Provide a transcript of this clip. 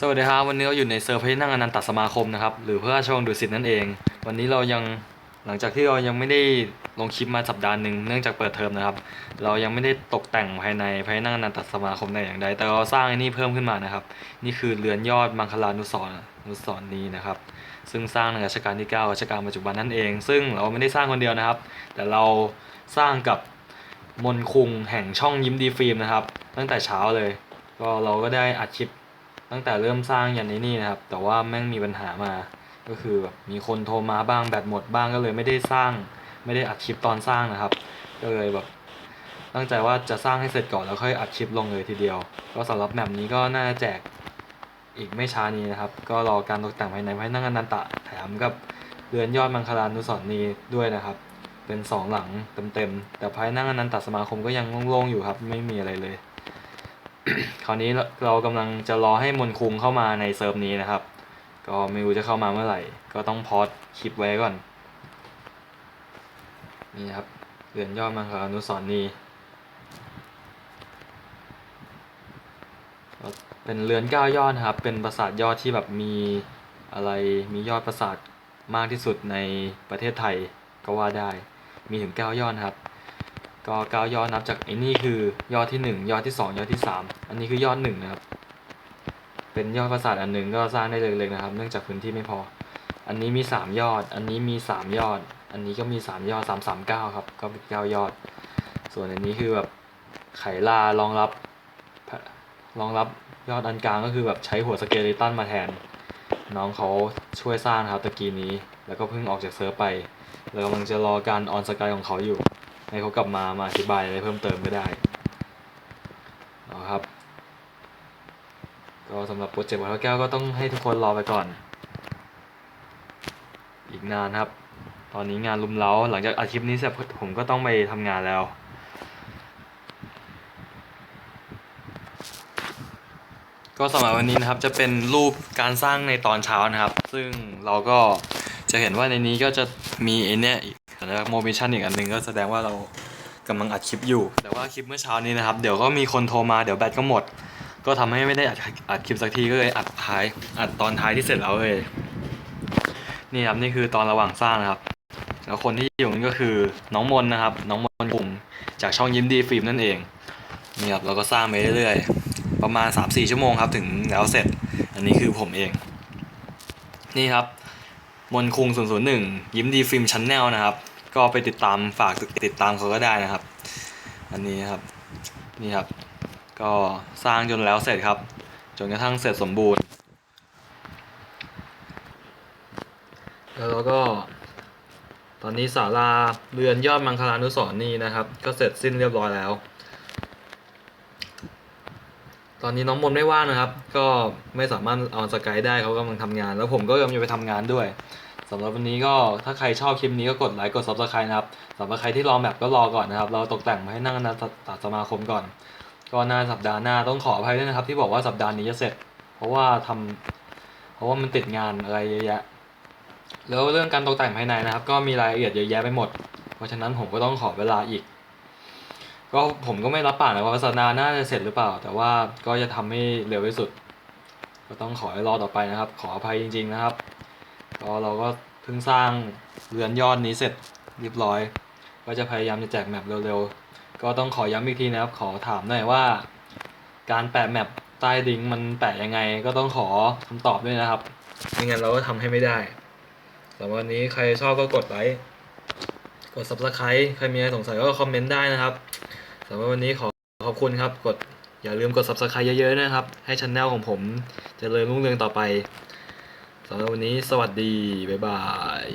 สวัสดีครับวันนี้เราอยู่ในเซิร์พระที่นั่งอนันตสมาคมนะครับหรือเพระราชวังดุสิตนั่นเอง วันนี้เรายังหลังจากที่เรายังไม่ได้ลงคลิปมาสัปดาห์หนึ่งเนื่องจากเปิดเทอมนะครับ เรายังไม่ได้ตกแต่งภายในพระที่นั่งอนันตสมาคมแต่อย่างใด แต่เราสร้างไอ้นี่เพิ่มขึ้นมานะครับ นี่คือเรือนยอดมังคลานุสรณ์นุสรณ์นี้นะครับ ซึ่งสร้างในรัชกาลที่ 9 รัชกาลปัจจุบันนั่นเอง ซึ่งเราไม่ได้สร้างคนเดียวนะครับ แต่เราสร้างกับมนคุงแห่งช่องยิ้มดีฟิล์มนะครับ ตั้งแต่เช้าเลย ก็เราก็ได้อัดคลิป ตั้งแต่เริ่มสร้างยันในนี่นะครับ แต่ว่าแม่งมีปัญหามา ก็คือแบบมีคนโทรมาบ้างแบตหมดบ้างก็เลยไม่ได้สร้าง ไม่ได้อัดคลิปตอนสร้างนะครับ ก็เลยแบบตั้งใจว่าจะสร้างให้เสร็จก่อนแล้วค่อยอัดคลิปลงเลยทีเดียว ก็สำหรับแมปนี้ก็น่าจะแจกอีกไม่ช้านี้นะครับ ก็รอการตกแต่งภายในให้นั่งอนันตะแถมกับเรือนยอดมังคลานุสรณีด้วยนะครับ เป็นสองหลังเต็มๆ แต่ภายนั่งอนันตสมาคมก็ยังโล่งๆอยู่ครับ ไม่มีอะไรเลย คราวนี้เราเรากำลังจะรอให้มนคุงเข้ามาในเซิร์ฟนี้นะครับ ก็ไม่รู้จะเข้ามาเมื่อไหร่ ก็ต้องพอดคลิปไว้ก่อน นี่ครับเรือนยอดมังคลานุสรณีเป็นเรือนเก้ายอดนะครับ เป็นปราสาทยอดที่แบบมีอะไรมียอดปราสาทมากที่สุดในประเทศไทยก็ว่าได้ มีถึงเก้ายอดครับ ก็เก้ายอดนับจากไอ้นี่คือยอดที่หนึ่งยอดที่สองยอดที่สามอันนี้คือยอดหนึ่งนะครับ เป็นยอดปราสาทอันหนึ่งก็สร้างได้เล็กๆนะครับ เนื่องจากพื้นที่ไม่พอ อันนี้มีสามยอด อันนี้มีสามยอด อันนี้ก็มีสามยอดสามสามเก้าครับ ก็เป็นเก้ายอด ส่วนอันนี้คือแบบไขลารองรับรองรับยอดอันกลางก็คือแบบใช้หัวสเกเลตันมาแทน น้องเขาช่วยสร้างครับตะกี้นี้ แล้วก็เพิ่งออกจากเซิร์ฟไปเรากำลังจะรอการออนสกายของเขาอยู่ ให้เขากลับมามาอธิบายอะไรเพิ่มเติมไม่ได้นะครับ ก็สำหรับโปรเจกต์วัดพระแก้วก็ต้องให้ทุกคนรอไปก่อน อีกนานครับ ตอนนี้งานลุมเล้าหลังจากอาคลิปนี้เสร็จผมก็ต้องไปทำงานแล้วก็สำหรับวันนี้นะครับจะเป็นรูปการสร้างในตอนเช้านะครับ ซึ่งเราก็จะเห็นว่าในนี้ก็จะมีไอเนี้ย สัญลักษณ์โมบิชันอีกอันหนึ่งก็แสดงว่าเรากำลังอัดคลิปอยู่ แต่ว่าคลิปเมื่อเช้านี้นะครับ เดี๋ยวก็มีคนโทรมาเดี๋ยวแบตก็หมด ก็ทำให้ไม่ได้อัดอัดคลิปสักทีก็เลยอัดท้ายอัดตอนท้ายที่เสร็จแล้วเลยนี่ครับนี่คือตอนระหว่างสร้างนะครับ แล้วคนที่อยู่นี่ก็คือน้องมนนะครับ น้องมนกลุ่มจากช่องยิ้มดีฟิล์มนั่นเองนี่ครับเราก็สร้างไปเรื่อยๆประมาณ 3-4 ชั่วโมงครับถึงแล้วเสร็จ อันนี้คือผมเอง นี่ครับมนคุง001 ยิ้มดีฟิล์มชั้นแนลนะครับ ก็ไปติดตามฝากติดตามเขาก็ได้นะครับ อันนี้ครับนี่ครับ ก็สร้างจนแล้วเสร็จครับ จนกระทั่งเสร็จสมบูรณ์ แล้วเราก็ ตอนนี้ศาลาเรือนยอดมังคลานุสรนี่นะครับ ก็เสร็จสิ้นเรียบร้อยแล้ว ตอนนี้น้องมนไม่ว่างนะครับ ก็ไม่สามารถเอาสกายได้เขากำลังทำงาน แล้วผมก็กำลังจะไปทำงานด้วย สำหรับวันนี้ก็ถ้าใครชอบคลิปนี้ก็กดไลค์กด subscribe นะครับสำหรับใครที่รอแบบก็รอก่อนนะครับ เราตกแต่งมาให้นั่งนัตัดสมาคมก่อน ก็น่าสัปดาห์หน้าต้องขออภัยด้วยนะครับ ที่บอกว่าสัปดาห์นี้จะเสร็จ เพราะว่าทำเพราะว่ามันติดงานอะไรเยอะแยะแล้วเรื่องการตกแต่งภายในนะครับ ก็มีรายละเอียดเยอะแยะไปหมด เพราะฉะนั้นผมก็ต้องขอเวลาอีก ก็ผมก็ไม่รับปากนะว่าสัปดาห์หน้าจะเสร็จหรือเปล่า แต่ว่าก็จะทำให้เร็วที่สุด ก็ต้องขอให้รอต่อไปนะครับ ขออภัยจริง ๆ นะครับ ก็เราก็เพิ่งสร้างเรือนยอดนี้เสร็จเรียบร้อย ก็จะพยายามจะแจกแมปเร็วๆ ก็ต้องขอย้ำอีกทีนะครับ ขอถามหน่อยว่า การแปะแมปใต้ดิงมันแปะยังไง ก็ต้องขอคำตอบด้วยนะครับ ไม่งั้นเราก็ทำให้ไม่ได้สำหรับวันนี้ใครชอบก็กดไลค์ กด subscribe ใครมีอะไรสงสัยก็คอมเมนต์ได้นะครับสำหรับวันนี้ขอขอบคุณครับ กดอย่าลืมกด subscribe เยอะๆนะครับ ให้ช anel ของผมจเจริญรุ่งเรืองต่อไป สำหรับวันนี้สวัสดี บ๊ายบาย